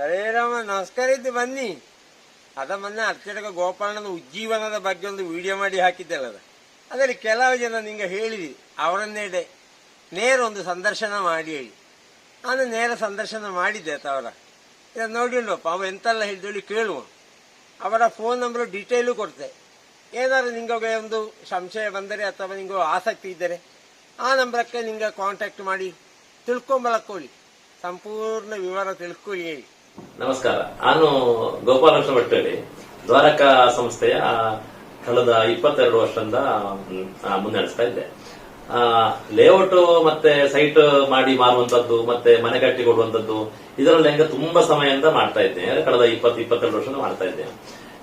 ಸರಿರಾಮ, ನಮಸ್ಕಾರ ಇದ್ದು ಬನ್ನಿ. ಅದ ಮೊನ್ನೆ ಅರ್ಚಕ ಗೋಪಾಲನದ ಉಜ್ಜೀವನದ ಬಗ್ಗೆ ಒಂದು ವಿಡಿಯೋ ಮಾಡಿ ಹಾಕಿದ್ದೆಲ್ಲ ಅದು. ಅದರಲ್ಲಿ ಕೆಲವು ಜನ ನಿಂಗೆ ಹೇಳಿದಿ ಅವರನ್ನೇಡೆ ನೇರ ಒಂದು ಸಂದರ್ಶನ ಮಾಡಿ ಹೇಳಿ. ನಾನು ನೇರ ಸಂದರ್ಶನ ಮಾಡಿದ್ದೆ ತವರ ಇದನ್ನು ನೋಡಿ ಉಂಟಪ್ಪ ಅವ ಎಂತೆಲ್ಲ ಹೇಳಿದೇಳಿ ಕೇಳುವ. ಅವರ ಫೋನ್ ನಂಬರ್ ಡೀಟೇಲು ಕೊಡ್ತೆ. ಏನಾದ್ರು ನಿಮಗೆ ಒಂದು ಸಂಶಯ ಬಂದರೆ ಅಥವಾ ನಿಮಗೆ ಆಸಕ್ತಿ ಇದ್ದರೆ ಆ ನಂಬರಕ್ಕೆ ನಿಂಗೆ ಕಾಂಟ್ಯಾಕ್ಟ್ ಮಾಡಿ ತಿಳ್ಕೊಂಬಲಕ್ಕೊಳ್ಳಿ ಸಂಪೂರ್ಣ ವಿವರ ತಿಳ್ಕೊಳ್ಳಿ ಹೇಳಿ. ನಮಸ್ಕಾರ. ನಾನು ಗೋಪಾಲಕೃಷ್ಣ ಭಟ್ಟಳ್ಳಿ ದ್ವಾರಕಾ ಸಂಸ್ಥೆಯ ಕಳೆದ ಇಪ್ಪತ್ತೆರಡು ವರ್ಷದಿಂದ ಮುನ್ನಡೆಸ್ತಾ ಇದ್ದೆ. ಲೇಔಟ್ ಮತ್ತೆ ಸೈಟ್ ಮಾಡಿ ಮಾರುವಂತದ್ದು, ಮತ್ತೆ ಮನೆ ಕಟ್ಟಿ ಕೊಡುವಂತದ್ದು, ಇದರಲ್ಲಿ ಹೆಂಗ ತುಂಬಾ ಸಮಯದಿಂದ ಮಾಡ್ತಾ ಇದ್ದೇನೆ ಕಳೆದ ಇಪ್ಪತ್ತು, ಇಪ್ಪತ್ತೆರಡು ವರ್ಷದಿಂದ ಮಾಡ್ತಾ ಇದ್ದೇನೆ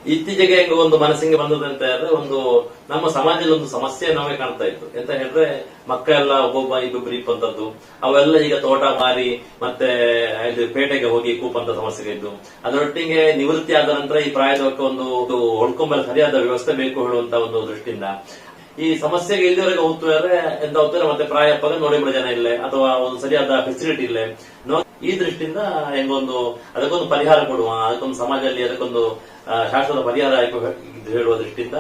ಇತ್ತೀಚೆಗೆ ಹೆಂಗ ಒಂದು ಮನಸ್ಸಿಗೆ ಬಂದದ್ದು ಅಂತ ಹೇಳಿದ್ರೆ ಒಂದು ನಮ್ಮ ಸಮಾಜದಲ್ಲಿ ಒಂದು ಸಮಸ್ಯೆ ನಾವೇ ಕಾಣ್ತಾ ಇತ್ತು. ಎಂತ ಹೇಳಿದ್ರೆ, ಮಕ್ಕಳೆಲ್ಲ ಒಬ್ಬೊಬ್ಬ ಇಬ್ಬೊಬ್ಬರು ಅಂತದ್ದು ಅವೆಲ್ಲ ಈಗ ತೋಟ ಮಾರಿ, ಮತ್ತೆ, ಇದು ಪೇಟೆಗೆ ಹೋಗಿ ಕೂಪಂತ ಸಮಸ್ಯೆ ಇದ್ದು. ಅದರೊಟ್ಟಿಗೆ ನಿವೃತ್ತಿ ಆದ ನಂತರ ಈ ಪ್ರಾಯದಕ್ಕೆ ಒಂದು ಹೊಳ್ಕೊಂಬಲ್ಲ ಸರಿಯಾದ ವ್ಯವಸ್ಥೆ ಬೇಕು ಹೇಳುವಂತ ಒಂದು ದೃಷ್ಟಿಯಿಂದ. ಈ ಸಮಸ್ಯೆಗೆ ಇಲ್ಲಿವರೆಗೆ ಹೋಗ್ತಾರೆ ಎಂತ ಹೋಗ್ತಾರೆ ಮತ್ತೆ ಪ್ರಾಯಪ್ಪ ನೋಡಿ ಬಿಡ ಜನ ಇಲ್ಲೇ, ಅಥವಾ ಒಂದು ಸರಿಯಾದ ಫೆಸಿಲಿಟಿ ಇಲ್ಲೇ. ಈ ದೃಷ್ಟಿಯಿಂದ ಹೆಂಗೊಂದು ಅದಕ್ಕೊಂದು ಪರಿಹಾರ ಕೊಡುವ ಅದಕ್ಕೊಂದು ಸಮಾಜದಲ್ಲಿ ಅದಕ್ಕೊಂದು ಶಾಶ್ವತ ಪರಿಹಾರ ಇದು ಹೇಳುವ ದೃಷ್ಟಿಯಿಂದ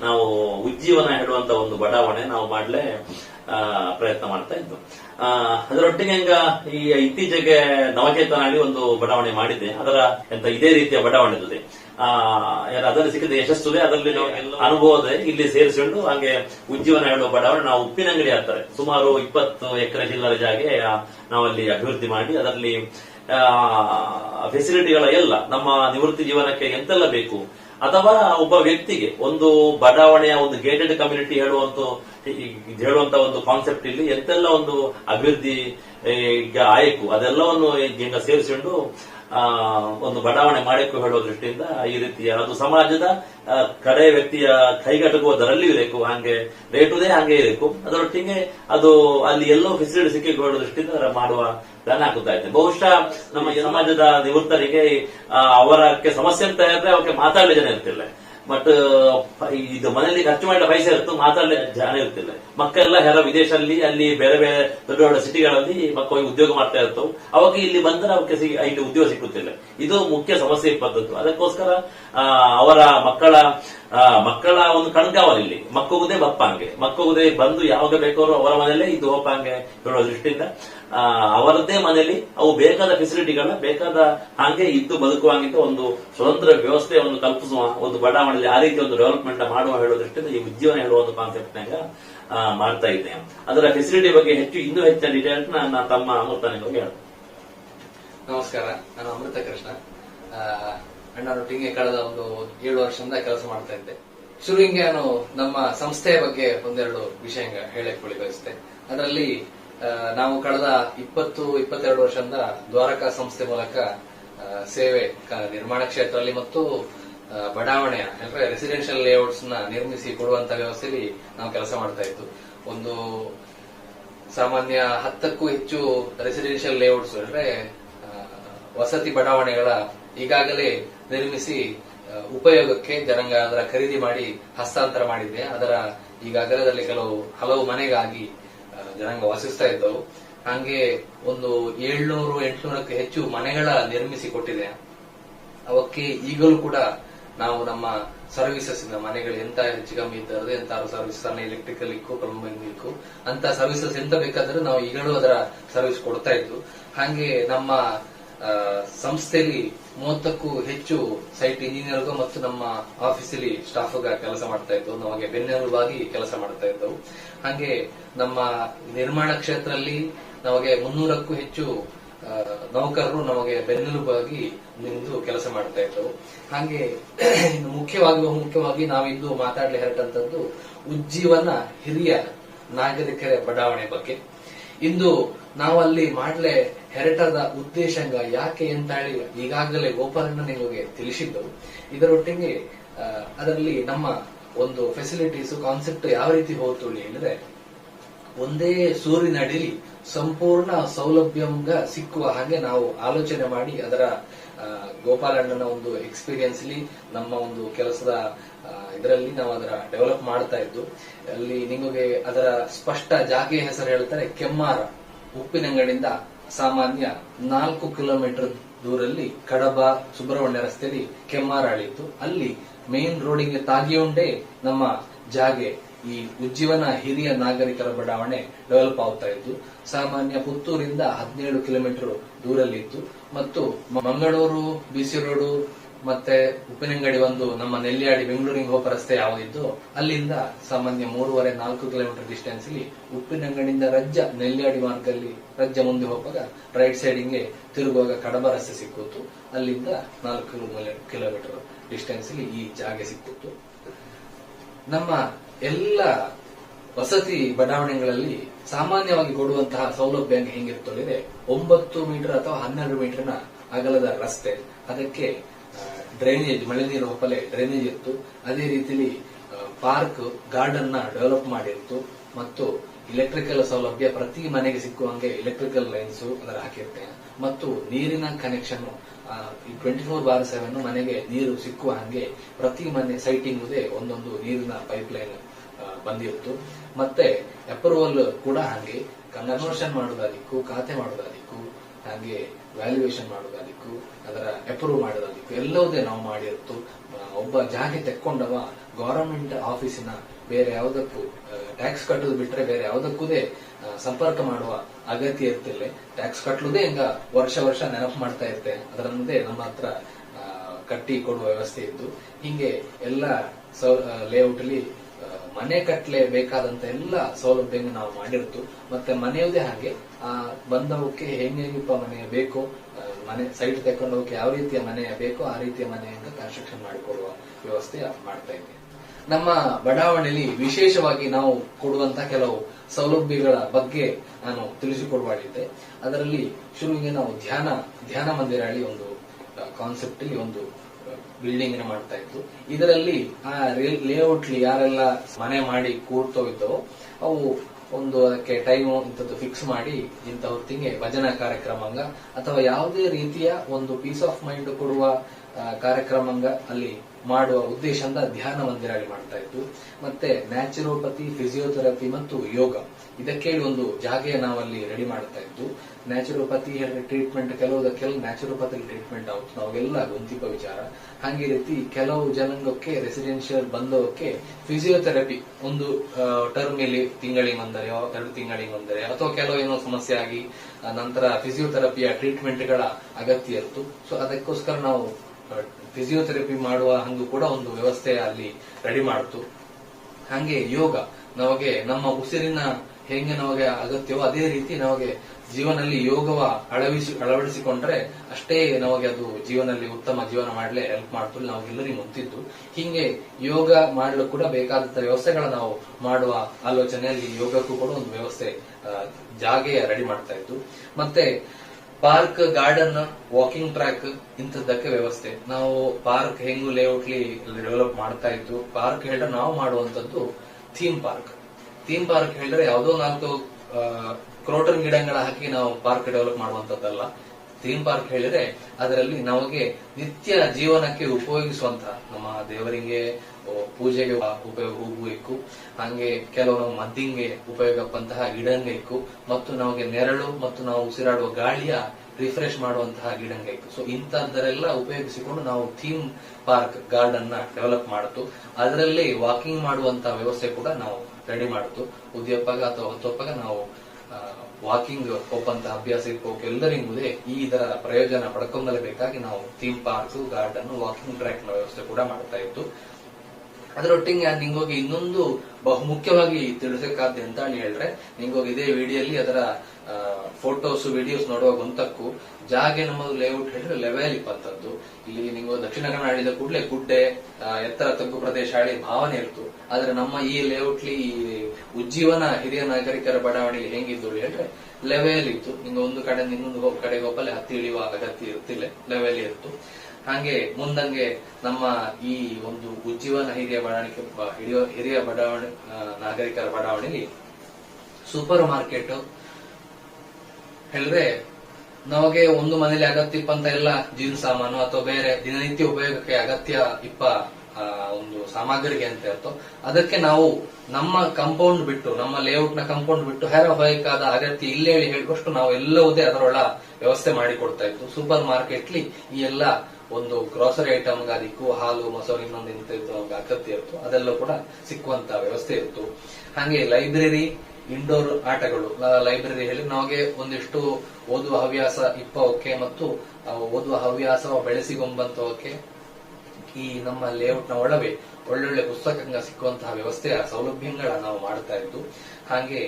ನಾವು ಉಜ್ಜೀವನ ಹೇಳುವಂತ ಒಂದು ಬಡಾವಣೆ ನಾವು ಮಾಡ್ಲೇ ಪ್ರಯತ್ನ ಮಾಡ್ತಾ ಇದ್ದು. ಆ, ಅದರೊಟ್ಟಿಗೆ ಹೆಂಗ ಈ ಇತ್ತೀಚೆಗೆ ನವಚೇತನಾಡಿ ಒಂದು ಬಡಾವಣೆ ಮಾಡಿದ್ದೆ. ಅದರ ಎಂತ ಇದೇ ರೀತಿಯ ಬಡಾವಣೆ ಜೊತೆ ಆ ಅದರಲ್ಲಿ ಸಿಕ್ಕಿದ ಯಶಸ್ಸು ಅದರಲ್ಲಿ ಅನುಭವ ಇಲ್ಲಿ ಸೇರಿಸಿಕೊಂಡು ಹಂಗೆ ಉಜ್ಜೀವನ ಹೇಳುವ ಬಡಾವಣೆ ನಾವು ಉಪ್ಪಿನಂಗಡಿ ಆಗ್ತಾರೆ. ಸುಮಾರು ಇಪ್ಪತ್ತು ಎಕರೆ ಚಿಲ್ಲರೆ ಜಾಗೆ ನಾವಲ್ಲಿ ಅಭಿವೃದ್ಧಿ ಮಾಡಿ ಅದರಲ್ಲಿ ಫೆಸಿಲಿಟಿಗಳ ಎಲ್ಲ ನಮ್ಮ ನಿವೃತ್ತಿ ಜೀವನಕ್ಕೆ ಎಂತೆಲ್ಲ ಬೇಕು? ಅಥವಾ ಒಬ್ಬ ವ್ಯಕ್ತಿಗೆ ಒಂದು ಬಡಾವಣೆಯ ಒಂದು ಗೇಟೆಡ್ ಕಮ್ಯುನಿಟಿ ಹೇಳುವಂತ ಹೇಳುವಂತ ಒಂದು ಕಾನ್ಸೆಪ್ಟ್ ಇಲ್ಲಿ ಎಂತೆಲ್ಲ ಒಂದು ಅಭಿವೃದ್ಧಿ ಆಯ್ಕು ಅದೆಲ್ಲವನ್ನು ಈಗ ಸೇರಿಸಿಕೊಂಡು ಒಂದು ಬಡಾವಣೆ ಮಾಡಿಕೊಂಡು ಹೇಳುವ ದೃಷ್ಟಿಯಿಂದ ಈ ರೀತಿಯ ಅದು ಸಮಾಜದ ಕಡೆ ವ್ಯಕ್ತಿಯ ಕೈಗಟಕುವುದರಲ್ಲಿ ಇರಬೇಕು ಹಾಗೆ ರೇಟುದೇ ಹಾಗೆ ಇರಬೇಕು ಅದರೊಟ್ಟಿಗೆ ಅದು ಅಲ್ಲಿ ಎಲ್ಲೋ ಫೆಸಿಲಿಟಿ ಸಿಕ್ಕಿಕೊಳ್ಳುವ ದೃಷ್ಟಿಯಿಂದ ಅದರ ಮಾಡುವ ಪ್ಲಾನ್ ಹಾಕುತ್ತಾ ಇದ್ದೆ ಬಹುಶಃ ನಮ್ಮ ಸಮಾಜದ ನಿವೃತ್ತರಿಗೆ ಅವರಕ್ಕೆ ಸಮಸ್ಯೆ ಅಂತ ಹೇಳಿದ್ರೆ ಅವಕ್ಕೆ ಮಾತಾಡಲಿ ಜನ ಇರ್ತಿಲ್ಲ. ಬಟ್ ಇದು ಮನೆಯಲ್ಲಿ ಖರ್ಚು ಮಾಡಿದ ಪೈಸೆ ಇರ್ತು ಮಾತಾಡಲಿ ಜನ ಇರ್ತಿಲ್ಲ. ಮಕ್ಕಳೆಲ್ಲ ಯಾರ ವಿದೇಶದಲ್ಲಿ ಅಲ್ಲಿ ಬೇರೆ ಬೇರೆ ದೊಡ್ಡ ದೊಡ್ಡ ಸಿಟಿಗಳಲ್ಲಿ ಮಕ್ಕಳು ಉದ್ಯೋಗ ಮಾಡ್ತಾ ಇರ್ತವೆ. ಅವಾಗ ಇಲ್ಲಿ ಬಂದ್ರೆ ಅವಕ್ಕೆ ಇಲ್ಲಿ ಉದ್ಯೋಗ ಸಿಕ್ಕುತ್ತಿಲ್ಲ. ಇದು ಮುಖ್ಯ ಸಮಸ್ಯೆ ಇಪ್ಪತ್ತದ್ದು ಅದಕ್ಕೋಸ್ಕರ ಅವರ ಮಕ್ಕಳ ಮಕ್ಕಳ ಒಂದು ಕಣ್ಗಾವಲು ಇಲ್ಲಿ. ಮಕ್ಕಗುದೇ ಬಪ್ಪಾಂಗೆ. ಮಕ್ಕಗುದೇ ಬಂದು ಯಾವಾಗ ಬೇಕಾದ್ರು ಅವರ ಮನೆಯಲ್ಲೇ ಇದು ಹೋಪಾಂಗೆ ಹೇಳುವ ದೃಷ್ಟಿಯಿಂದ ಅವರದ್ದೇ ಮನೆಯಲ್ಲಿ ಅವು ಬೇಕಾದ ಫೆಸಿಲಿಟಿಗಳ ಬೇಕಾದ ಹಾಗೆ ಇದ್ದು ಬದುಕುವಂಗಿದ್ದ ಒಂದು ಸ್ವತಂತ್ರ ವ್ಯವಸ್ಥೆಯನ್ನು ಕಲ್ಪಿಸುವ ಒಂದು ಬಡಾವಣೆಯಲ್ಲಿ ಆ ರೀತಿ ಒಂದು ಡೆವಲಪ್ಮೆಂಟ್ ಮಾಡುವ ಹೇಳುವ ದೃಷ್ಟಿಯಿಂದ ಈ ಉದ್ಯೋಗ ಹೇಳುವ ಒಂದು ಕಾನ್ಸೆಪ್ಟ್ ಮಾಡ್ತಾ ಇದ್ದೆ. ಅದರ ಫೆಸಿಲಿಟಿ ಬಗ್ಗೆ ಹೆಚ್ಚು ಇನ್ನೂ ಹೆಚ್ಚಿನ ಡೀಟೇಲ್ ನನ್ನ ತಮ್ಮ ಅಮೃತನಿಗೆ ಹೇಳ್ತೇನೆ ನಮಸ್ಕಾರ, ನಾನು ಅಮೃತ ಕೃಷ್ಣ. ಅಣ್ಣ ಕಳೆದ ಒಂದು ಏಳು ವರ್ಷದಿಂದ ಕೆಲಸ ಮಾಡ್ತಾ ಇದ್ದೆ. ಶುರುವಿಗೆ ನಾನು ನಮ್ಮ ಸಂಸ್ಥೆಯ ಬಗ್ಗೆ ಒಂದೆರಡು ವಿಷಯ ಹೇಳಿಕೊಳ್ಳಿ ಬಯಸುತ್ತೆ. ಅದರಲ್ಲಿ ನಾವು ಕಳೆದ ಇಪ್ಪತ್ತು, ಇಪ್ಪತ್ತೆರಡು ವರ್ಷದಿಂದ ದ್ವಾರಕಾ ಸಂಸ್ಥೆ ಮೂಲಕ ಸೇವೆ ನಿರ್ಮಾಣ ಕ್ಷೇತ್ರದಲ್ಲಿ ಮತ್ತು ಬಡಾವಣೆಯ, ಅಂದ್ರೆ ರೆಸಿಡೆನ್ಷಿಯಲ್ ಲೇಔಟ್ಸ್ನ ನಿರ್ಮಿಸಿ ಕೊಡುವಂತ ವ್ಯವಸ್ಥೆಯಲ್ಲಿ ನಾವು ಕೆಲಸ ಮಾಡ್ತಾ ಇತ್ತು. ಒಂದು ಸಾಮಾನ್ಯ ಹತ್ತಕ್ಕೂ ಹೆಚ್ಚು ರೆಸಿಡೆನ್ಷಿಯಲ್ ಲೇಔಟ್ಸ್ ಅಂದ್ರೆ ವಸತಿ ಬಡಾವಣೆಗಳ ಈಗಾಗಲೇ ನಿರ್ಮಿಸಿ ಉಪಯೋಗಕ್ಕೆ ಜನಾಂಗ ಅದರ ಖರೀದಿ ಮಾಡಿ ಹಸ್ತಾಂತರ ಮಾಡಿದ್ದೆ. ಅದರ ಅದರಲ್ಲಿ ಕೆಲವು, ಹಲವು ಮನೆಗಾಗಿ ಜನಾಂಗ ವಾಸಿಸ್ತಾ ಇದ್ದವು. ಹಾಗೆ ಒಂದು ಏಳ್ನೂರು, ಎಂಟುನೂರಕ್ಕೆ ಹೆಚ್ಚು ಮನೆಗಳ ನಿರ್ಮಿಸಿ ಕೊಟ್ಟಿದೆ. ಅವಕ್ಕೆ ಈಗಲೂ ಕೂಡ ನಾವು ನಮ್ಮ ಸರ್ವಿಸಸ್ ಇಂದ, ಮನೆಗಳು ಎಂತ ಹೆಚ್ಚು ಕಮ್ಮಿ ಇದ್ದಾರೆ ಎಂತ ಸರ್ವಿಸ್ ಅನ್ನ ಎಲೆಕ್ಟ್ರಿಕಲ್ ಇಕ್ಕು ಪ್ಲಂಬಿಂಗ್ ಇಕ್ಕು ಅಂತ ಸರ್ವಿಸಸ್ ಎಂತ ಬೇಕಾದ್ರೂ ನಾವು ಈಗಲೂ ಅದರ ಸರ್ವಿಸ್ ಕೊಡ್ತಾ ಇದ್ದು ಹಾಗೆ ನಮ್ಮ ಸಂಸ್ಥೆಯಲ್ಲಿ ಮೂವತ್ತಕ್ಕೂ ಹೆಚ್ಚು ಸೈಟ್ ಇಂಜಿನಿಯರ್ಗೂ ಮತ್ತು ನಮ್ಮ ಆಫೀಸಲ್ಲಿ ಸ್ಟಾಫ್ಗ ಕೆಲಸ ಮಾಡ್ತಾ ಇದ್ದವು. ನಮಗೆ ಬೆನ್ನೆಲುಬಾಗಿ ಕೆಲಸ ಮಾಡ್ತಾ ಇದ್ದವು. ಹಾಗೆ ನಮ್ಮ ನಿರ್ಮಾಣ ಕ್ಷೇತ್ರದಲ್ಲಿ ನಮಗೆ ಮುನ್ನೂರಕ್ಕೂ ಹೆಚ್ಚು ನೌಕರರು ನಮಗೆ ಬೆನ್ನೆಲುಬಾಗಿ ನಿಂತು ಕೆಲಸ ಮಾಡ್ತಾ ಇದ್ದವು. ಹಾಗೆ ಮುಖ್ಯವಾಗಿ ಮುಖ್ಯವಾಗಿ ನಾವಿಂದು ಮಾತಾಡಲಿ ಹೊರಟಂತದ್ದು ಉಜ್ಜೀವನ ಹಿರಿಯ ನಾಗರಿಕರ ಬಡಾವಣೆ ಬಗ್ಗೆ. ಇಂದು ನಾವಲ್ಲಿ ಮಾಡ್ಲೆ ಹೆರಟದ ಉದ್ದೇಶಂಗ ಯಾಕೆ ಅಂತ ಹೇಳಿ ಈಗಾಗಲೇ ಗೋಪಾಲಣ್ಣ ನಿಮಗೆ ತಿಳಿಸಿದ್ದವು. ಇದರೊಟ್ಟಿಗೆ ಅದರಲ್ಲಿ ನಮ್ಮ ಒಂದು ಫೆಸಿಲಿಟೀಸ್ ಕಾನ್ಸೆಪ್ಟ್ ಯಾವ ರೀತಿ ಹೋಗ್ತೀವಿ ಅಂದ್ರೆ ಒಂದೇ ಸೂರಿನಡಿಲಿ ಸಂಪೂರ್ಣ ಸೌಲಭ್ಯಂಗ ಸಿಕ್ಕುವ ಹಾಗೆ ನಾವು ಆಲೋಚನೆ ಮಾಡಿ ಅದರ ಗೋಪಾಲಣ್ಣನ ಒಂದು ಎಕ್ಸ್ಪೀರಿಯನ್ಸ್ ಲಿ ನಮ್ಮ ಒಂದು ಕೆಲಸದ ಇದರಲ್ಲಿ ನಾವು ಅದರ ಡೆವಲಪ್ ಮಾಡ್ತಾ ಇದ್ದು, ಅಲ್ಲಿ ನಿಮಗೆ ಅದರ ಸ್ಪಷ್ಟ ಜಾಗೆಯ ಹೆಸರು ಹೇಳ್ತಾರೆ, ಕೆಮ್ಮಾರ. ಉಪ್ಪಿನಂಗಡಿಯಿಂದ ಸಾಮಾನ್ಯ ನಾಲ್ಕು ಕಿಲೋಮೀಟರ್ ದೂರಲ್ಲಿ ಕಡಬ ಸುಬ್ರಹ್ಮಣ್ಯ ರಸ್ತೆಯಲ್ಲಿ ಕೆಮ್ಮಾರ ಅಳಿತು ಅಲ್ಲಿ ಮೇನ್ ರೋಡಿಗೆ ತಾಗಿಯುಂಡೇ ನಮ್ಮ ಜಾಗೆ ಈ ಉಜ್ಜೀವನ ಹಿರಿಯ ನಾಗರಿಕರ ಬಡಾವಣೆ ಡೆವಲಪ್ ಆಗ್ತಾ ಇದ್ದು ಸಾಮಾನ್ಯ ಪುತ್ತೂರಿಂದ ಹದಿನೇಳು ಕಿಲೋಮೀಟರ್ ದೂರಲ್ಲಿತ್ತು. ಮತ್ತು ಮಂಗಳೂರು ಬಿಸಿ ರೋಡು ಮತ್ತೆ ಉಪ್ಪಿನಂಗಡಿ ಒಂದು ನಮ್ಮ ನೆಲ್ಲಿಯಾಡಿ ಬೆಂಗಳೂರಿಗೆ ಹೋಗೋ ರಸ್ತೆ ಯಾವುದಿದ್ದು ಅಲ್ಲಿಂದ ಸಾಮಾನ್ಯ ಮೂರುವರೆ ನಾಲ್ಕು ಕಿಲೋಮೀಟರ್ ಡಿಸ್ಟೆನ್ಸ್ ಅಲ್ಲಿ ಉಪ್ಪಿನಂಗಡಿಯಿಂದ ರಜ್ಜ ನೆಲ್ಲಿಯಾಡಿ ಮಾರ್ಗದಲ್ಲಿ ರಜ್ಜ ಮುಂದೆ ಹೋಗುವಾಗ ರೈಟ್ ಸೈಡಿಂಗೆ ತಿರುಗುವಾಗ ಕಡಬ ರಸ್ತೆ ಸಿಕ್ಕಿತ್ತು ಅಲ್ಲಿಂದ ನಾಲ್ಕು ಕಿಲೋಮೀಟರ್ ಡಿಸ್ಟೆನ್ಸ್ ಅಲ್ಲಿ ಈ ಜಾಗ ಸಿಕ್ಕಿತ್ತು ನಮ್ಮ ಎಲ್ಲ ವಸತಿ ಬಡಾವಣೆಗಳಲ್ಲಿ ಸಾಮಾನ್ಯವಾಗಿ ಕೊಡುವಂತಹ ಸೌಲಭ್ಯ ಹೆಂಗಿರ್ತದೆ ಒಂಬತ್ತು ಮೀಟರ್ ಅಥವಾ ಹನ್ನೆರಡು ಮೀಟರ್ನ ಅಗಲದ ರಸ್ತೆ. ಅದಕ್ಕೆ ಡ್ರೈನೇಜ್ ಮಳೆ ನೀರು ಹೊಪ್ಪಲೆ ಡ್ರೈನೇಜ್ ಇತ್ತು. ಅದೇ ರೀತಿಲಿ ಪಾರ್ಕ್ ಗಾರ್ಡನ್ನ ಡೆವಲಪ್ ಮಾಡಿತ್ತು. ಮತ್ತು ಇಲೆಕ್ಟ್ರಿಕಲ್ ಸೌಲಭ್ಯ ಪ್ರತಿ ಮನೆಗೆ ಸಿಕ್ಕುವಂಗೆ ಇಲೆಕ್ಟ್ರಿಕಲ್ ಲೈನ್ಸ್ ಅದರ ಹಾಕಿರ್ತೆ ಮತ್ತು ನೀರಿನ connection twenty four bar seven ಮನೆಗೆ ನೀರು ಸಿಕ್ಕುವ ಹಾಗೆ ಪ್ರತಿ ಮನೆ ಸೈಟಿಂಗ್ ಒಂದೊಂದು ನೀರಿನ ಪೈಪ್ ಲೈನ್ ಬಂದಿತ್ತು. ಮತ್ತೆ ಅಪ್ರೂವಲ್ ಕೂಡ ಹಾಗೆ ಕನ್ವರ್ಷನ್ ಮಾಡೋದಾದಿಕ್ಕು ಖಾತೆ ಮಾಡೋದಾದಿಕ್ಕು ಹಾಗೆ ವ್ಯಾಲ್ಯೂಯೇಷನ್ ಮಾಡೋದಾದಿಕ್ಕು ಅದರ ಅಪ್ರೂವ್ ಮಾಡೋದಾದಿಕ್ಕು ಎಲ್ಲವುದೇ ನಾವು ಮಾಡಿರುತ್ತು. ಒಬ್ಬ ಜಾಗೆ ತೆಕ್ಕೊಂಡವ ಗವರ್ಮೆಂಟ್ ಆಫೀಸಿನ ಬೇರೆ ಯಾವುದಕ್ಕೂ ಟ್ಯಾಕ್ಸ್ ಕಟ್ಟೋದು ಬಿಟ್ರೆ ಬೇರೆ ಯಾವುದಕ್ಕೂದೇ ಸಂಪರ್ಕ ಮಾಡುವ ಅಗತ್ಯ ಇರ್ತಿಲ್ಲ. ಟ್ಯಾಕ್ಸ್ ಕಟ್ಟಲುದೇ ಹಿಂಗ ವರ್ಷ ವರ್ಷ ನೆನಪು ಮಾಡ್ತಾ ಇರ್ತೆ ಅದರನ್ನದೇ ನಮ್ಮ ಹತ್ರ ಕಟ್ಟಿ ಕೊಡುವ ವ್ಯವಸ್ಥೆ ಇದ್ದು. ಹಿಂಗೆ ಎಲ್ಲ ಲೇಔಟ್ ಅಲ್ಲಿ ಮನೆ ಕಟ್ಲೆ ಬೇಕಾದಂತ ಎಲ್ಲ ಸೌಲಭ್ಯ ನಾವು ಮಾಡಿರ್ತು. ಮತ್ತೆ ಮನೆಯದೇ ಹಾಗೆ, ಆ, ಬಂದವಕ್ಕೆ ಹೆಂಗೆಂಗಿಪ್ಪ ಮನೆ ಬೇಕೋ ಮನೆ ಸೈಟ್ ತಕೊಂಡೋಗಕ್ಕೆ ಯಾವ ರೀತಿಯ ಮನೆ ಬೇಕೋ ಆ ರೀತಿಯ ಮನೆಯಿಂದ ಕನ್ಸ್ಟ್ರಕ್ಷನ್ ಮಾಡಿಕೊಡುವ ವ್ಯವಸ್ಥೆ ಮಾಡ್ತಾ ಇದ್ದೆ ನಮ್ಮ ಬಡಾವಣೆಯಲ್ಲಿ ವಿಶೇಷವಾಗಿ ನಾವು ಕೊಡುವಂತಹ ಕೆಲವು ಸೌಲಭ್ಯಗಳ ಬಗ್ಗೆ ನಾನು ತಿಳಿಸಿಕೊಡುವಾಗಿದ್ದೆ ಅದರಲ್ಲಿ ಶುರುವಿಗೆ ನಾವು ಧ್ಯಾನ ಧ್ಯಾನ ಮಂದಿರ ಹೇಳಿ ಒಂದು ಕಾನ್ಸೆಪ್ಟ್ ಒಂದು ಬಿಲ್ಡಿಂಗ್ನ ಮಾಡ್ತಾ ಇತ್ತು ಇದರಲ್ಲಿ ಆ ಲೇಔಟ್ ಯಾರೆಲ್ಲ ಮನೆ ಮಾಡಿ ಕೂರ್ತೋಗಿದ್ದವೋ ಅವು ಒಂದು ಅದಕ್ಕೆ ಟೈಮ್ ಇಂಥದ್ದು ಫಿಕ್ಸ್ ಮಾಡಿ ಇಂಥ ಹೊತ್ತಿಗೆ ಭಜನಾ ಕಾರ್ಯಕ್ರಮಂಗ ಅಥವಾ ಯಾವುದೇ ರೀತಿಯ ಒಂದು ಪೀಸ್ ಆಫ್ ಮೈಂಡ್ ಕೊಡುವ ಕಾರ್ಯಕ್ರಮಂಗ ಅಲ್ಲಿ ಮಾಡುವ ಉದ್ದೇಶದಿಂದ ಧ್ಯಾನ ಮಂದಿರ ಅಲ್ಲಿ ಮಾಡ್ತಾ ಇತ್ತು. ಮತ್ತೆ ನ್ಯಾಚುರೋಪತಿ ಫಿಸಿಯೋಥೆರಪಿ ಮತ್ತು ಯೋಗ ಇದಕ್ಕೆ ಒಂದು ಜಾಗೆಯ ನಾವಲ್ಲಿ ರೆಡಿ ಮಾಡ್ತಾ ಇದ್ದು ನ್ಯಾಚುರೋಪತಿ ಟ್ರೀಟ್ಮೆಂಟ್ ಕೆಲವುದಕ್ಕೆಲ್ಲ ನ್ಯಾಚುರೋಪತಿ ಟ್ರೀಟ್ಮೆಂಟ್ ಆಗುತ್ತೆ ನಾವೆಲ್ಲ ಗೊಂತಿಪ ವಿಚಾರ. ಹಾಗೆ ರೀತಿ ಕೆಲವು ಜನಾಂಗಕ್ಕೆ ರೆಸಿಡೆನ್ಷಿಯಲ್ ಬಂದವಕ್ಕೆ ಫಿಸಿಯೋಥೆರಪಿ ಒಂದು ಟರ್ಮ್ ಇಲ್ಲಿ ತಿಂಗಳಿಗೆ ಬಂದರೆ, ಎರಡು ತಿಂಗಳಿಗೆ ಬಂದರೆ, ಅಥವಾ ಕೆಲವು ಏನೋ ಸಮಸ್ಯೆ ಆಗಿ ನಂತರ ಫಿಸಿಯೋಥೆರಪಿಯ ಟ್ರೀಟ್ಮೆಂಟ್ಗಳ ಅಗತ್ಯ ಇತ್ತು ಸೊ ಅದಕ್ಕೋಸ್ಕರ ನಾವು ಫಿಸಿಯೋಥೆರಪಿ ಮಾಡುವ ಹಂಗೂ ಕೂಡ ಒಂದು ವ್ಯವಸ್ಥೆ ಅಲ್ಲಿ ರೆಡಿ ಮಾಡ್ತು. ಹಂಗೆ ಯೋಗ ನಮಗೆ ನಮ್ಮ ಉಸಿರಿನ ಹೆಂಗೆ ನಮಗೆ ಅಗತ್ಯವೋ ಅದೇ ರೀತಿ ನಮಗೆ ಜೀವನದಲ್ಲಿ ಯೋಗವ ಅಳವಿಸಿ ಅಳವಡಿಸಿಕೊಂಡ್ರೆ ಅಷ್ಟೇ ನಮಗೆ ಅದು ಜೀವನದಲ್ಲಿ ಉತ್ತಮ ಜೀವನ ಮಾಡಲೇ ಹೆಲ್ಪ್ ಮಾಡ್ತು ನಾವೆಲ್ಲರಿಗೂ ಗೊತ್ತಿತ್ತು. ಹಿಂಗೆ ಯೋಗ ಮಾಡಲು ಕೂಡ ಬೇಕಾದಂತ ವ್ಯವಸ್ಥೆಗಳ ನಾವು ಮಾಡುವ ಆಲೋಚನೆಯಲ್ಲಿ ಯೋಗಕ್ಕೂ ಕೂಡ ಒಂದು ವ್ಯವಸ್ಥೆ ಜಾಗೆಯ ಜಾಗೆ ರೆಡಿ ಮಾಡ್ತಾ ಇತ್ತು. ಮತ್ತೆ ಪಾರ್ಕ್ ಗಾರ್ಡನ್ ವಾಕಿಂಗ್ ಟ್ರ್ಯಾಕ್ ಇಂಥದ್ದಕ್ಕೆ ವ್ಯವಸ್ಥೆ. ನಾವು ಪಾರ್ಕ್ ಹೆಂಗು ಲೇಔಟ್ಲಿ ಡೆವಲಪ್ ಮಾಡ್ತಾ ಇತ್ತು ಪಾರ್ಕ್ ಹೇಳಿದ್ರೆ ನಾವು ಮಾಡುವಂತದ್ದು ಥೀಮ್ ಪಾರ್ಕ್ ಥೀಮ್ ಪಾರ್ಕ್ ಹೇಳಿದ್ರೆ ಯಾವುದೋ ನಾಲ್ಕು ಕ್ರೋಟನ್ ಗಿಡಗಳ ಹಾಕಿ ನಾವು ಪಾರ್ಕ್ ಡೆವಲಪ್ ಮಾಡುವಂತದ್ದಲ್ಲ ಥೀಮ್ ಪಾರ್ಕ್ ಹೇಳಿದ್ರೆ ಅದರಲ್ಲಿ ನಮಗೆ ನಿತ್ಯ ಜೀವನಕ್ಕೆ ಉಪಯೋಗಿಸುವಂತಹ ನಮ್ಮ ದೇವರಿಗೆ ಪೂಜೆಗೆ ಉಪಯೋಗ ಹೋಗಬೇಕು. ಹಂಗೆ ಕೆಲವು ನಾವು ಮದ್ದಿಂಗೆ ಗಿಡಂಗೆ ಇಕ್ಕು ಮತ್ತು ನಮಗೆ ನೆರಳು ಮತ್ತು ನಾವು ಉಸಿರಾಡುವ ಗಾಳಿಯ ರಿಫ್ರೆಶ್ ಮಾಡುವಂತಹ ಗಿಡಂಗೆ ಇಕ್ಕು ಸೊ ಇಂಥದ್ದರೆಲ್ಲ ಉಪಯೋಗಿಸಿಕೊಂಡು ನಾವು ಥೀಮ್ ಪಾರ್ಕ್ ಗಾರ್ಡನ್ನ ಡೆವಲಪ್ ಮಾಡಿತು ಅದರಲ್ಲಿ ವಾಕಿಂಗ್ ಮಾಡುವಂತಹ ವ್ಯವಸ್ಥೆ ಕೂಡ ನಾವು ರೆಡಿ ಮಾಡಿತು ಉದ್ಯೋಪಾಗ ಅಥವಾ ಹೊತ್ತೊಪ್ಪಾಗ ನಾವು ವಾಕಿಂಗ್ ಹೋಗುವಂತಹ ಅಭ್ಯಾಸ ಇರ್ಬೇಕು ಎಲ್ಲರಿಗೂ ಈ ಇದರ ಪ್ರಯೋಜನ ಪಡ್ಕೊಂಡಲೇಬೇಕಾಗಿ ನಾವು ಥೀಮ್ ಪಾರ್ಕ್ ಗಾರ್ಡನ್ ವಾಕಿಂಗ್ ಟ್ರ್ಯಾಕ್ನ ವ್ಯವಸ್ಥೆ ಕೂಡ ಮಾಡ್ತಾ ಇತ್ತು ಅದರೊಟ್ಟಿಗೆ ನಾನು ನಿಂಗೋಗಿ ಇನ್ನೊಂದು ಬಹುಮುಖ್ಯವಾಗಿ ತಿಳಿಸಕ್ಕಾದ್ದೆ ಅಂತ ಹೇಳಿ ಹೇಳಿದ್ರೆ ನಿಂಗೋಗಿ ಇದೇ ವಿಡಿಯೋಲಿ ಅದರ ಫೋಟೋಸ್ ವಿಡಿಯೋಸ್ ನೋಡುವ ಗೊಂತಕ್ಕೂ ಜಾಗೆ ನಮ್ಮದು ಲೇಔಟ್ ಹೇಳಿದ್ರೆ ಲೆವೆಲ್ ಇಪ್ಪತ್ತದ್ದು. ಇಲ್ಲಿ ನೀವು ದಕ್ಷಿಣ ಕನ್ನಡ ಕೂಡಲೇ ಗುಡ್ಡೆ ಎತ್ತರ ತಗ್ಗು ಪ್ರದೇಶ ಹೇಳಿ ಭಾವನೆ ಇರ್ತು. ಆದ್ರೆ ನಮ್ಮ ಈ ಲೇಔಟ್ಲಿ ಈ ಉಜ್ಜೀವನ ಹಿರಿಯ ನಾಗರಿಕರ ಬಡಾವಣೆಯಲ್ಲಿ ಹೆಂಗಿದ್ದು ಹೇಳಿದ್ರೆ ಲೆವೆಲ್ ಇತ್ತು. ನಿಮ್ಗೆ ಒಂದು ಕಡೆ ಇನ್ನೊಂದು ಕಡೆಗೆ ಹೋಗಲ್ಲ ಹತ್ತಿ ಇಳಿಯುವ ಅಗತ್ಯ ಇರ್ತಿಲ್ಲ ಲೆವೆಲ್ ಇತ್ತು ಹಾಗೆ ಮುಂದಂಗೆ ನಮ್ಮ ಈ ಒಂದು ಉಜ್ಜೀವನ ಹಿರಿಯ ಬಡಾವಣೆ ಹಿರಿಯ ಬಡಾವಣೆ ನಾಗರಿಕರ ಬಡಾವಣೆಯಲ್ಲಿ ಸೂಪರ್ ಮಾರ್ಕೆಟ್. ಹೇಳಿದ್ರೆ ನಮಗೆ ಒಂದು ಮನೇಲಿ ಅಗತ್ಯ ಇಪ್ಪ ಅಂತ ಎಲ್ಲ ಜೀನ್ ಸಾಮಾನು ಅಥವಾ ಬೇರೆ ದಿನನಿತ್ಯ ಉಪಯೋಗಕ್ಕೆ ಅಗತ್ಯ ಇಪ್ಪ ಒಂದು ಸಾಮಗ್ರಿಗೆ ಅಂತ ಇರ್ತೋ. ಅದಕ್ಕೆ ನಾವು ನಮ್ಮ ಕಾಂಪೌಂಡ್ ಬಿಟ್ಟು, ನಮ್ಮ ಲೇಔಟ್ನ ಕಾಂಪೌಂಡ್ ಬಿಟ್ಟು ಹೇರ ಹೊಯ್ಕಾದ ಅಗತ್ಯ ಇಲ್ಲೇ ಹೇಳಿ ಹೇಳುವಷ್ಟು ನಾವು ಎಲ್ಲವುದೇ ಅದರೊಳ ವ್ಯವಸ್ಥೆ ಮಾಡಿಕೊಡ್ತಾ ಇತ್ತು ಸೂಪರ್ ಮಾರ್ಕೆಟ್ಲಿ ಈ ಎಲ್ಲ ಒಂದು ಗ್ರೋಸರಿ ಐಟಮ್ ಅದಕ್ಕೂ ಹಾಲು, ಮೊಸರು, ಇನ್ನೊಂದು ಇಂಥದ್ದು ಅಗತ್ಯ ಇತ್ತು, ಅದೆಲ್ಲ ಕೂಡ ಸಿಕ್ಕುವಂತ ವ್ಯವಸ್ಥೆ ಇತ್ತು. ಹಾಗೆ ಲೈಬ್ರರಿ ಇಂಡೋರ್ ಆಟಗಳು. ಲೈಬ್ರರಿ ಹೇಳಿ ನಮಗೆ ಒಂದಿಷ್ಟು ಓದುವ ಹವ್ಯಾಸ ಇಪ್ಪವಕ್ಕೆ ಮತ್ತು ಓದುವ ಹವ್ಯಾಸ ಬೆಳೆಸಿಕೊಂಬಂತವಕ್ಕೆ ಈ ನಮ್ಮ ಲೇಔಟ್ನ ಒಳಗೆ ಒಳ್ಳೊಳ್ಳೆ ಪುಸ್ತಕ ಸಿಕ್ಕುವಂತಹ ವ್ಯವಸ್ಥೆಯ ಸೌಲಭ್ಯಗಳ ನಾವು ಮಾಡ್ತಾ ಇದ್ದು ಹಾಗೆ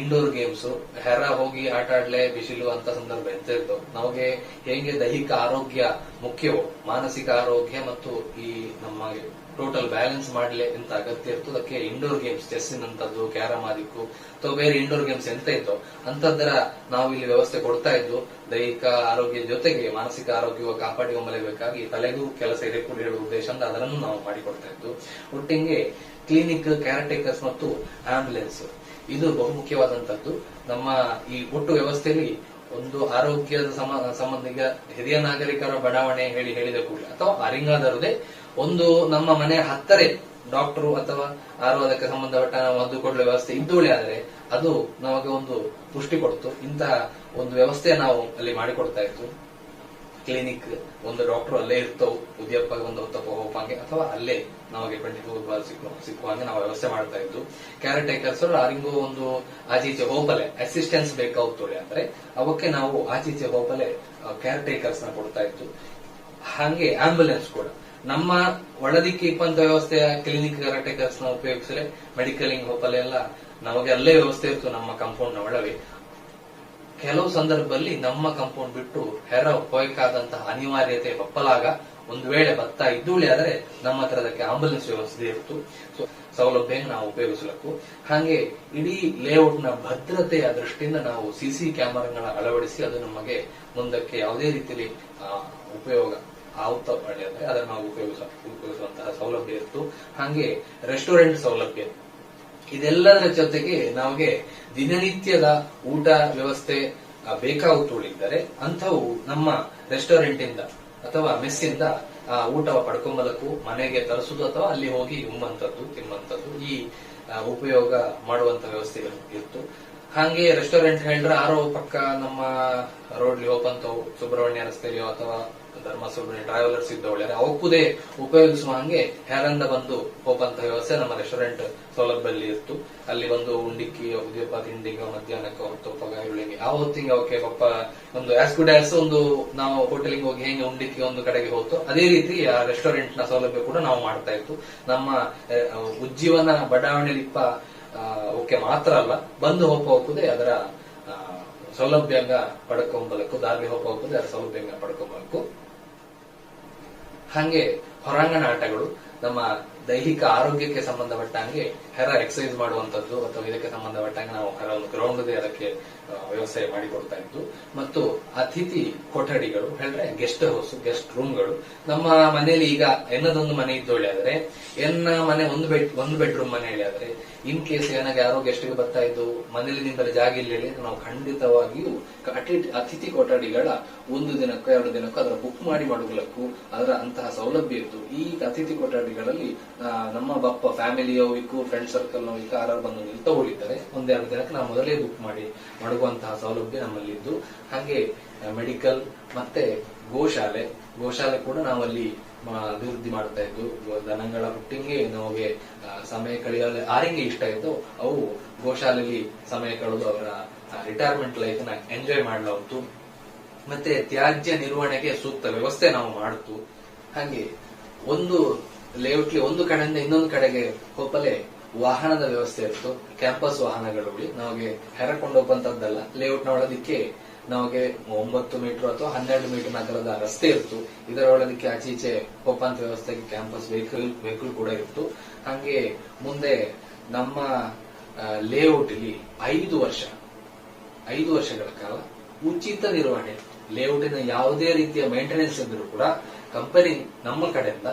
ಇಂಡೋರ್ ಗೇಮ್ಸ್ ಹೆರ ಹೋಗಿ ಆಟ ಆಡ್ಲೆ ಬಿಸಿಲು ಅಂತ ಸಂದರ್ಭ ಇತ್ತು ನಮಗೆ ಹೇಗೆ ದೈಹಿಕ ಆರೋಗ್ಯ ಮುಖ್ಯವೋ, ಮಾನಸಿಕ ಆರೋಗ್ಯ ಮತ್ತು ಈ ನಮ್ಮ ಟೋಟಲ್ ಬ್ಯಾಲೆನ್ಸ್ ಮಾಡ್ಲೆ ಅಂತ ಅಗತ್ಯ ಇತ್ತು ಅದಕ್ಕೆ ಇಂಡೋರ್ ಗೇಮ್ಸ್ ಚೆಸ್ಸಿನಂತದ್ದು ಕ್ಯಾರಮ್ ಆದಿಕ್ಕು, ಅಥವಾ ಬೇರೆ ಇಂಡೋರ್ ಗೇಮ್ಸ್ ಎಂತ ಇತ್ತು ಅಂತದ್ದರ ನಾವು ಇಲ್ಲಿ ವ್ಯವಸ್ಥೆ ಕೊಡ್ತಾ ಇದ್ದು, ದೈಹಿಕ ಆರೋಗ್ಯ ಜೊತೆಗೆ ಮಾನಸಿಕ ಆರೋಗ್ಯವ ಕಾಪಾಡಿಕೊಂಬಲೇಬೇಕಾಗಿ ತಲೆಗೂ ಕೆಲಸ ಇದೆ ಕೂಡ ಹೇಳುವ ಉದ್ದೇಶದಿಂದ ಅದನ್ನು ನಾವು ಮಾಡಿಕೊಡ್ತಾ ಇದ್ದು, ಒಟ್ಟಿಗೆ ಕ್ಲಿನಿಕ್ ಕ್ಯಾರಟೇಕರ್ಸ್ ಮತ್ತು ಆಂಬ್ಯುಲೆನ್ಸ್ ಇದು ಬಹುಮುಖ್ಯವಾದಂತದ್ದು ನಮ್ಮ ಈ ಒಟ್ಟು ವ್ಯವಸ್ಥೆಯಲ್ಲಿ ಒಂದು ಆರೋಗ್ಯದ ಸಂಬಂಧ ಹಿರಿಯ ನಾಗರಿಕರ ಬಡಾವಣೆ ಹೇಳಿ ಹೇಳಿದ ಕೂಡ ಅಥವಾ ಅರಿಂಗಾದರದೇ ಒಂದು ನಮ್ಮ ಮನೆ ಹತ್ತರೆ ಡಾಕ್ಟರ್ ಅಥವಾ ಯಾರು ಅದಕ್ಕೆ ಸಂಬಂಧಪಟ್ಟ ಮದ್ದು ಕೊಡುವ ವ್ಯವಸ್ಥೆ ಇದ್ದೋಳೆ ಆದರೆ ಅದು ನಮಗೆ ಒಂದು ಪುಷ್ಟಿ ಕೊಡ್ತು. ಇಂತಹ ಒಂದು ವ್ಯವಸ್ಥೆ ನಾವು ಅಲ್ಲಿ ಮಾಡಿಕೊಡ್ತಾ ಇತ್ತು ಕ್ಲಿನಿಕ್ ಒಂದು ಡಾಕ್ಟರ್ ಅಲ್ಲೇ ಇರ್ತವು. ಉದ್ಯಪ್ಪ ಒಂದು ಹೊತ್ತಪ್ಪ ಹೋಗಂಗೆ ಅಥವಾ ಅಲ್ಲೇ ನಮಗೆ ಟ್ವೆಂಟಿ ಫೋರ್ ಬಾರ್ ಸಿಕ್ಕುವ ಹಂಗೆ ನಾವು ವ್ಯವಸ್ಥೆ ಮಾಡ್ತಾ ಇದ್ದು. ಕ್ಯಾರೆಟ್ ಟೇಕರ್ಸ್ ಯಾರಿಗೂ ಒಂದು ಆಚೀಚೆ ಹೋಗಲೆ ಅಸಿಸ್ಟೆನ್ಸ್ ಬೇಕಾಗ್ತದೆ ಅಂದ್ರೆ ಅವಕ್ಕೆ ನಾವು ಆಚೀಚೆ ಹೋಗಲೆ ಕ್ಯಾರೆಟ್ ಟೇಕರ್ಸ್ನ ಕೊಡ್ತಾ ಇತ್ತು ಹಾಗೆ ಆಂಬ್ಯುಲೆನ್ಸ್ ಕೂಡ. ನಮ್ಮ ಒಳದಿಕ್ಕೆ ಇಪ್ಪಂತ ವ್ಯವಸ್ಥೆ ಕ್ಲಿನಿಕ್ ಟೇಕರ್ಸ್ನ ಉಪಯೋಗಿಸಲೆ ಮೆಡಿಕಲಿಂಗ್ ಹೋಪಲೆ ಎಲ್ಲ ನಮಗೆ ಅಲ್ಲೇ ವ್ಯವಸ್ಥೆ ಇತ್ತು ನಮ್ಮ ಕಾಂಪೌಂಡ್ನ ಒಳಗೆ. ಕೆಲವು ಸಂದರ್ಭದಲ್ಲಿ ನಮ್ಮ ಕಾಂಪೌಂಡ್ ಬಿಟ್ಟು ಹೆರ ಹೋಗಬೇಕಾದಂತಹ ಅನಿವಾರ್ಯತೆ ಒಪ್ಪಲಾಗ ಒಂದು ವೇಳೆ ಭತ್ತ ಇದ್ದೂಳಿ ಆದ್ರೆ ನಮ್ಮ ಹತ್ರ ಅದಕ್ಕೆ ಆಂಬುಲೆನ್ಸ್ ವ್ಯವಸ್ಥೆ ಇತ್ತು ಸೌಲಭ್ಯ ನಾವು ಉಪಯೋಗಿಸಲಕ್ಕು ಹಾಗೆ ಇಡೀ ಲೇಔಟ್ನ ಭದ್ರತೆಯ ದೃಷ್ಟಿಯಿಂದ ನಾವು ಸಿಸಿ ಕ್ಯಾಮೆರಾಗಳ ಅಳವಡಿಸಿ ಅದು ನಮಗೆ ಮುಂದಕ್ಕೆ ಯಾವುದೇ ರೀತಿಯಲ್ಲಿ ಉಪಯೋಗ ಆಗುತ್ತ ಒಳ್ಳೆಯದ್ರೆ ಅದನ್ನು ನಾವು ಉಪಯೋಗಿಸ, ಉಪಯೋಗಿಸುವಂತಹ ಸೌಲಭ್ಯ ಇತ್ತು. ಹಾಗೆ ರೆಸ್ಟೋರೆಂಟ್ ಸೌಲಭ್ಯ. ಇದೆಲ್ಲದರ ಜೊತೆಗೆ ನಮಗೆ ದಿನನಿತ್ಯದ ಊಟ ವ್ಯವಸ್ಥೆ ಬೇಕಾಗುತ್ತಿದ್ದರೆ ಅಂಥವು ನಮ್ಮ ರೆಸ್ಟೋರೆಂಟ್ ಇಂದ ಅಥವಾ ಮೆಸ್ಸಿಂದ, ಆ ಊಟ ಪಡ್ಕೊಂಬಲಕ್ಕೂ ಮನೆಗೆ ತರಿಸುದು ಅಥವಾ ಅಲ್ಲಿ ಹೋಗಿ ಉಮ್ಮಂತದ್ದು ತಿಮ್ಮಂತದ್ದು ಈ ಉಪಯೋಗ ಮಾಡುವಂತ ವ್ಯವಸ್ಥೆಗಳು ಇತ್ತು ಹಾಗೆ ರೆಸ್ಟೋರೆಂಟ್ ಹೇಳಿದ್ರೆ ಆರೋ ಪಕ್ಕ ನಮ್ಮ ರೋಡ್ ಲಿ ಓಪನ್ ತೋ ಸುಬ್ರಹ್ಮಣ್ಯ ರಸ್ತೆಯಲ್ಲಿಯೋ ಅಥವಾ ಧರ್ಮ ಸುಬ್ರಹ್ಮಣ್ಯ ಟ್ರಾವೆಲರ್ಸ್ ಇದ್ದವಳೆ ಅವಕ್ಕೂದೇ ಉಪಯೋಗಿಸುವ ಹಂಗೆ ಹೆರಂದ ಬಂದು ಹೋಗಂತ ವ್ಯವಸ್ಥೆ ನಮ್ಮ ರೆಸ್ಟೋರೆಂಟ್ ಸೌಲಭ್ಯದಲ್ಲಿ ಇತ್ತು. ಅಲ್ಲಿ ಬಂದು ಉಂಡಿಕ್ಕಿ ಉದ್ಯಪ್ಪ ತಿಂಡಿಗ, ಮಧ್ಯಾಹ್ನಕ್ಕೆ ಹೊತ್ತು ಪಗ ಈರುಳ್ಳಿಗೆ ಆ ಹೊತ್ತಿಂಗ್ ಅವಕ್ಕೆ ಪಪ್ಪ ಒಂದು ಆಸ್ ಗುಡ್ ಆಸ್ ಒಂದು ನಾವು ಹೋಟೆಲ್ಗೆ ಹೋಗಿ ಹೆಂಗೆ ಉಂಡಿಕ್ಕಿ ಒಂದು ಕಡೆಗೆ ಹೋತು, ಅದೇ ರೀತಿ ಆ ರೆಸ್ಟೋರೆಂಟ್ನ ಸೌಲಭ್ಯ ಕೂಡ ನಾವು ಮಾಡ್ತಾ ಇತ್ತು. ನಮ್ಮ ಉಜ್ಜೀವನ ಬಡಾವಣೆಲಿಪ್ಪ ಓಕೆ ಮಾತ್ರ ಅಲ್ಲ. ಬಂದು ಹೋಪ ಅದರ ಸೌಲಭ್ಯಂಗ ಪಡ್ಕೊಂಬಲಕ್ಕು ದಾರಿ ಹೋಪ ಅದರ ಸೌಲಭ್ಯಂಗ ಪಡ್ಕೊಂಬಲಕ್ಕು. ಹಾಗೆ ಹೊರಾಂಗಣ ಆಟಗಳು, ನಮ್ಮ ದೈಹಿಕ ಆರೋಗ್ಯಕ್ಕೆ ಸಂಬಂಧಪಟ್ಟಂಗೆ ಹೆರ ಎಕ್ಸರ್ಸೈಸ್ ಮಾಡುವಂತದ್ದು ಅಥವಾ ಇದಕ್ಕೆ ಸಂಬಂಧಪಟ್ಟಂಗೆ ನಾವು ಹೆರ ಒಂದು ಗ್ರೌಂಡ್ ಅದಕ್ಕೆ ವ್ಯವಸ್ಥೆ ಮಾಡಿಕೊಡ್ತಾ ಇದ್ದು. ಮತ್ತು ಅತಿಥಿ ಕೊಠಡಿಗಳು, ಹೇಳಿದ್ರೆ ಗೆಸ್ಟ್ ಹೌಸ್ ಗೆಸ್ಟ್ ರೂಮ್ಗಳು ನಮ್ಮ ಮನೆಯಲ್ಲಿ ಈಗ ಎನ್ನದೊಂದು ಮನೆ ಇದ್ದೊಳ್ಳೆ ಆದ್ರೆ ಎನ್ನ ಮನೆ ಒಂದು ಬೆಡ್ ಒಂದು ಬೆಡ್ರೂಮ್ ಮನೆ ಹೇಳಿ ಆದ್ರೆ ಇನ್ ಕೇಸ್ ಏನಾಗ ಯಾರೋ ಗೆಸ್ಟ್ಗೆ ಬರ್ತಾ ಇದ್ದು, ಮನೇಲಿ ನಿಂಬಲ್ಲಿ ಜಾಗ ಇಲ್ಲ ನಾವು ಖಂಡಿತವಾಗಿಯೂ ಅತಿ- ಅತಿಥಿ ಕೊಠಡಿಗಳ ಒಂದು ದಿನಕ್ಕೂ, ಎರಡು ದಿನಕ್ಕೂ ಅದರ ಬುಕ್ ಮಾಡಿ ಮಾಡುವುದಕ್ಕೂ ಅದರ ಅಂತಹ ಸೌಲಭ್ಯ ಇತ್ತು ಈ ಅತಿಥಿ ಕೊಠಡಿಗಳಲ್ಲಿ ನಮ್ಮ ಬಪ್ಪ ಫ್ಯಾಮಿಲಿಯೋ ವಿಕ್ಕು ಫ್ರೆಂಡ್ ಸರ್ಕಲ್ ವಿಕ್ಕ ಯಾರು ಬಂದು ನಿಲ್ತವಳಿದ್ದಾರೆ ಒಂದೆರಡು ದಿನಕ್ಕೆ ನಾವು ಮೊದಲೇ ಬುಕ್ ಮಾಡಿ ಮಡಗುವಂತಹ ಸೌಲಭ್ಯ ನಮ್ಮಲ್ಲಿದ್ದು. ಹಾಗೆ ಮೆಡಿಕಲ್ ಮತ್ತೆ ಗೋಶಾಲೆ. ಗೋಶಾಲೆ ಕೂಡ ನಾವಲ್ಲಿ ಅಭಿವೃದ್ಧಿ ಮಾಡ್ತಾ ಇದ್ದು, ದನಗಳ ಹುಟ್ಟಿಂಗೆ ನಮಗೆ ಸಮಯ ಕಳೆಯಲು ಆರಿಂಗೆ ಇಷ್ಟ ಇತ್ತು ಅವು ಗೋಶಾಲೆಯಲ್ಲಿ ಸಮಯ ಕಳೆದು ಅವರ ರಿಟೈರ್ಮೆಂಟ್ ಲೈಫ್ನ ಎಂಜಾಯ್ ಮಾಡಲಾಗ್ತು ಮತ್ತೆ ತ್ಯಾಜ್ಯ ನಿರ್ವಹಣೆಗೆ ಸೂಕ್ತ ವ್ಯವಸ್ಥೆ ನಾವು ಮಾಡ್ತು. ಹಾಗೆ ಒಂದು ಲೇಔಟ್ಲಿ ಒಂದು ಕಡೆಯಿಂದ ಇನ್ನೊಂದು ಕಡೆಗೆ ಹೋಗಲೇ ವಾಹನದ ವ್ಯವಸ್ಥೆ ಇತ್ತು ಕ್ಯಾಂಪಸ್ ವಾಹನಗಳು ನಮಗೆ ಹೆರಕೊಂಡು ಹೋಗುವಂತದ್ದಲ್ಲ. ಲೇಔಟ್ನ ನಮಗೆ ಒಂಬತ್ತು ಮೀಟರ್ ಅಥವಾ ಹನ್ನೆರಡು ಮೀಟರ್ ನಗರದ ರಸ್ತೆ ಇತ್ತು. ಇದರ ಒಳದಕ್ಕೆ ಆಚೆ ಈಚೆ ವ್ಯವಸ್ಥೆಗೆ ಕ್ಯಾಂಪಸ್ ವೆಹಿಕಲ್ ವೆಹಿಕಲ್ ಕೂಡ ಇತ್ತು. ಹಾಗೆ ಮುಂದೆ ನಮ್ಮ ಲೇಔಟ್ ಇಲ್ಲಿ ಐದು ವರ್ಷ, ಐದು ವರ್ಷಗಳ ಕಾಲ ಉಚಿತ ನಿರ್ವಹಣೆ. ಲೇಔಟಿನ ಯಾವುದೇ ರೀತಿಯ ಮೇಂಟೆನೆನ್ಸ್ ಇದ್ರೂ ಕೂಡ ಕಂಪನಿ ನಮ್ಮ ಕಡೆಯಿಂದ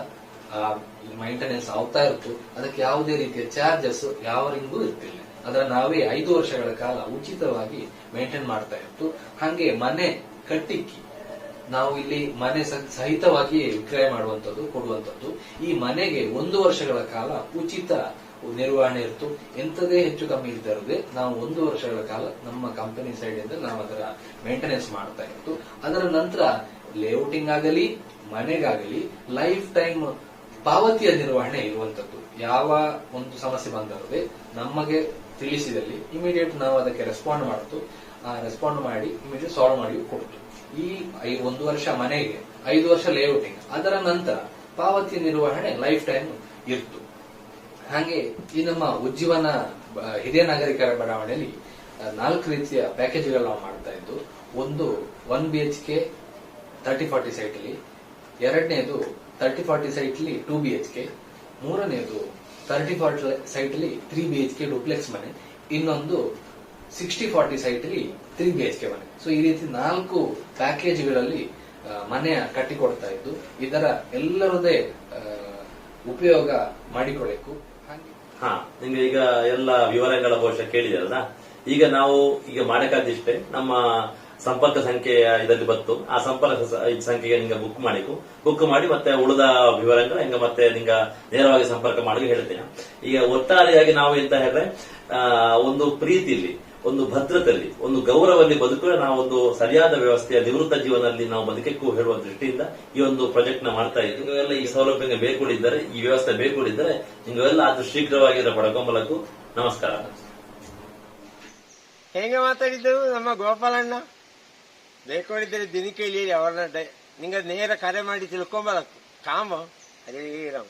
ಮೈಂಟೆನೆನ್ಸ್ ಆಗ್ತಾ ಇತ್ತು ಅದಕ್ಕೆ ಯಾವುದೇ ರೀತಿಯ ಚಾರ್ಜಸ್ ಯಾವರಿಂಗೂ ಇರ್ತಿಲ್ಲ. ಅದರ ನಾವೇ ಐದು ವರ್ಷಗಳ ಕಾಲ ಉಚಿತವಾಗಿ ಮೇಂಟೈನ್ ಮಾಡ್ತಾ ಇತ್ತು ಹಾಗೆ ಮನೆ ಕಟ್ಟಿಕ್ಕಿ, ನಾವು ಇಲ್ಲಿ ಮನೆ ಸಹಿತವಾಗಿ ವಿಕ್ರಯ ಮಾಡುವಂತದ್ದು ಕೊಡುವಂತದ್ದು ಈ ಮನೆಗೆ ಒಂದು ವರ್ಷಗಳ ಕಾಲ ಉಚಿತ ನಿರ್ವಹಣೆ ಇರ್ತು. ಎಂತದೇ ಹೆಚ್ಚು ಕಮ್ಮಿ ಇದ್ದರದೆ ನಾವು ಒಂದು ವರ್ಷಗಳ ಕಾಲ ನಮ್ಮ ಕಂಪನಿ ಸೈಡ್ ಇಂದ ನಾವು ಅದರ ಮೇಂಟೆನೆನ್ಸ್ ಮಾಡ್ತಾ ಇತ್ತು ಅದರ ನಂತರ ಲೇಔಟಿಂಗ್ ಆಗಲಿ ಮನೆಗಾಗಲಿ ಲೈಫ್ ಟೈಮ್ ಪಾವತಿಯ ನಿರ್ವಹಣೆ ಇರುವಂತದ್ದು. ಯಾವ ಒಂದು ಸಮಸ್ಯೆ ಬಂದರೂ ನಮಗೆ ತಿಳಿಸಿದಲ್ಲಿ ಇಮಿಡಿಯೇಟ್ ನಾವು ಅದಕ್ಕೆ ರೆಸ್ಪಾಂಡ್ ಮಾಡ್ತು. ಆ ರೆಸ್ಪಾಂಡ್ ಮಾಡಿ ಇಮಿಡಿಯೇಟ್ ಸಾಲ್ವ್ ಮಾಡಿ ಕೊಡ್ತು. ಈ ಒಂದು ವರ್ಷ ಮನೆಗೆ, ಐದು ವರ್ಷ ಲೇಔಟಿಂಗ್ ಅದರ ನಂತರ ಪಾವತಿ ನಿರ್ವಹಣೆ ಲೈಫ್ ಟೈಮ್ ಇರ್ತು. ಹಾಗೆ ಈ ನಮ್ಮ ಉಜ್ಜೀವನ ಹಿರಿಯ ನಾಗರಿಕರ ಬಡಾವಣೆಯಲ್ಲಿ ನಾಲ್ಕು ರೀತಿಯ ಪ್ಯಾಕೇಜ್ಗಳು ಮಾಡ್ತಾ ಇದ್ದು, ಒಂದು one B H K thirty forty site ಅಲ್ಲಿ ಎರಡನೇದು ತರ್ಟಿ ಫಾರ್ಟಿ ಸೈಟ್ಲಿ ಟೂ ಬಿ ಎಚ್ ಕೆ ಮೂರನೇದು ತರ್ಟಿ ಫಾರ್ಟಿ ಸೈಟ್ ಅಲ್ಲಿ three B H K duplex ಮನೆ, ಇನ್ನೊಂದು ಸಿಕ್ಸ್ಟಿ ಫಾರ್ಟಿ ಸೈಟ್ ಅಲ್ಲಿ ತ್ರೀ ಬಿ ಎಚ್ ಕೆ ಮನೆ. ಸೊ ಈ ರೀತಿ ನಾಲ್ಕು ಪ್ಯಾಕೇಜ್ಗಳಲ್ಲಿ ಮನೆಯ ಕಟ್ಟಿಕೊಡ್ತಾ ಇದ್ದು, ಇದರ ಎಲ್ಲರದೇ ಉಪಯೋಗ ಮಾಡಿಕೊಳ್ಳಬೇಕು ಹಾ, ನಿಮ್ಗೆ ಈಗ ಎಲ್ಲ ವಿವರಗಳ ಬಹುಶಃ ಕೇಳಿದಲ್ಲ ಈಗ ನಾವು ಈಗ ಮಾಡಕ್ಕಾದಿಷ್ಟೇ ನಮ್ಮ ಸಂಪರ್ಕ ಸಂಖ್ಯೆಯ ಇದರಲ್ಲಿ ಬತ್ತು ಆ ಸಂಪರ್ಕ ಸಂಖ್ಯೆಗೆ ನಿಂಗೆ ಬುಕ್ ಮಾಡಿಕು ಬುಕ್ ಮಾಡಿ ಮತ್ತೆ ಉಳಿದ ವಿವರಗಳು ಹಿಂಗ ಮತ್ತೆ ನಿಂಗ ನೇರವಾಗಿ ಸಂಪರ್ಕ ಮಾಡಿ ಹೇಳ್ತೇನೆ. ಈಗ ಒಟ್ಟಾರೆಯಾಗಿ ನಾವು ಎಂತ ಹೇಳಿದ್ರೆ ಒಂದು ಪ್ರೀತಿಲಿ, ಒಂದು ಭದ್ರತೆಯಲ್ಲಿ ಒಂದು ಗೌರವಲ್ಲಿ ಬದುಕುವ ನಾವು ಒಂದು ಸರಿಯಾದ ವ್ಯವಸ್ಥೆಯ ನಿವೃತ್ತ ಜೀವನದಲ್ಲಿ ನಾವು ಬದುಕಕ್ಕೂ ಹೇಳುವ ದೃಷ್ಟಿಯಿಂದ ಈ ಒಂದು ಪ್ರಾಜೆಕ್ಟ್ನ ಮಾಡ್ತಾ ಇದ್ದೀವಿ. ನೀವೆಲ್ಲ ಈ ಸೌಲಭ್ಯ ಬೇಕೂಡಿದ್ದರೆ, ಈ ವ್ಯವಸ್ಥೆ ಬೇಕೂಡಿದ್ದರೆ ನಿಮಗೆಲ್ಲ ಅದು ಶೀಘ್ರವಾಗಿ ಪಡ್ಕೊಂಬಲಕ್ಕೂ ನಮಸ್ಕಾರ. ಹೇಗೆ ಮಾತಾಡಿದ್ದೆವು ನಮ್ಮ ಗೋಪಾಲಣ್ಣ? ಬೇಕೋಳಿದ್ರೆ ದಿನಕ್ಕೆ ಹೇಳಿ ಅವ್ರನ್ನ ಡೈ- ನಿಂಗೆ ನೇರ ಕರೆ ಮಾಡಿ ತಿಳ್ಕೊಂಬರಕ್ಕು ಕಾಮ ಹರೇ ರಾಮ್